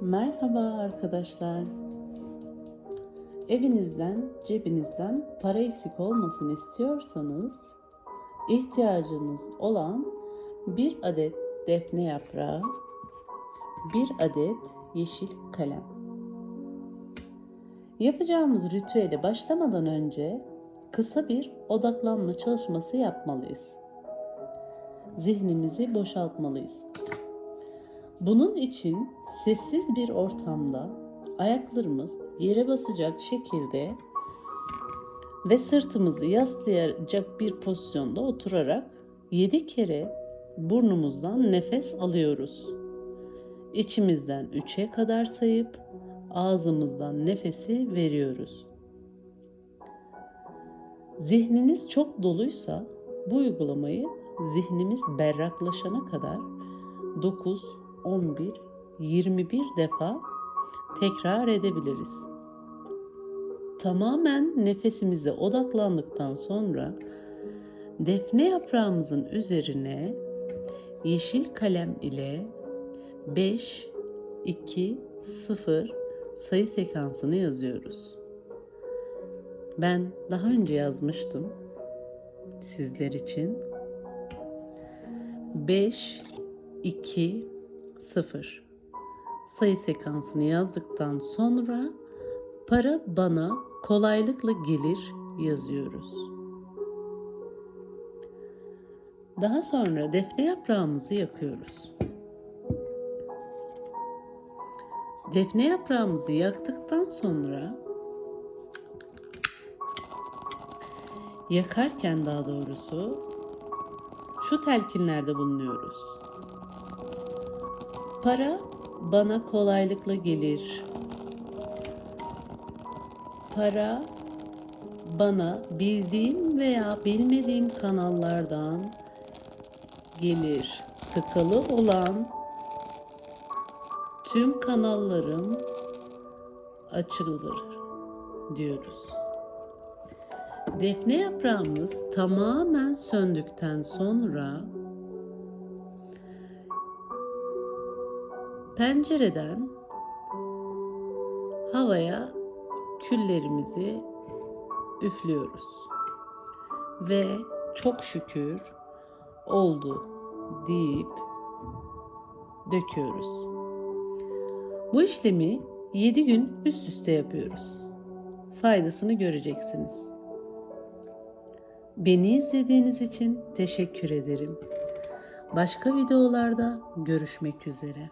Merhaba arkadaşlar. Evinizden, cebinizden para eksik olmasını istiyorsanız ihtiyacınız olan bir adet defne yaprağı, bir adet yeşil kalem. Yapacağımız ritüele başlamadan önce kısa bir odaklanma çalışması yapmalıyız. Zihnimizi boşaltmalıyız. Bunun için sessiz bir ortamda ayaklarımız yere basacak şekilde ve sırtımızı yaslayacak bir pozisyonda oturarak 7 kere burnumuzdan nefes alıyoruz. İçimizden 3'e kadar sayıp ağzımızdan nefesi veriyoruz. Zihniniz çok doluysa bu uygulamayı zihnimiz berraklaşana kadar 9, 11, 21 defa tekrar edebiliriz. Tamamen nefesimize odaklandıktan sonra defne yaprağımızın üzerine yeşil kalem ile 5 2 0 sayı sekansını yazıyoruz. Ben daha önce yazmıştım sizler için. 5 2 0 sayı sekansını yazdıktan sonra para bana kolaylıkla gelir yazıyoruz. Daha sonra defne yaprağımızı yakıyoruz. Defne yaprağımızı yaktıktan sonra yakarken daha doğrusu şu telkinlerde bulunuyoruz. Para bana kolaylıkla gelir. Para bana bildiğim veya bilmediğim kanallardan gelir. Tıkalı olan tüm kanallarım açılır diyoruz. Defne yaprağımız tamamen söndükten sonra pencereden havaya küllerimizi üflüyoruz. Ve çok şükür oldu deyip döküyoruz. Bu işlemi 7 gün üst üste yapıyoruz. Faydasını göreceksiniz. Beni izlediğiniz için teşekkür ederim. Başka videolarda görüşmek üzere.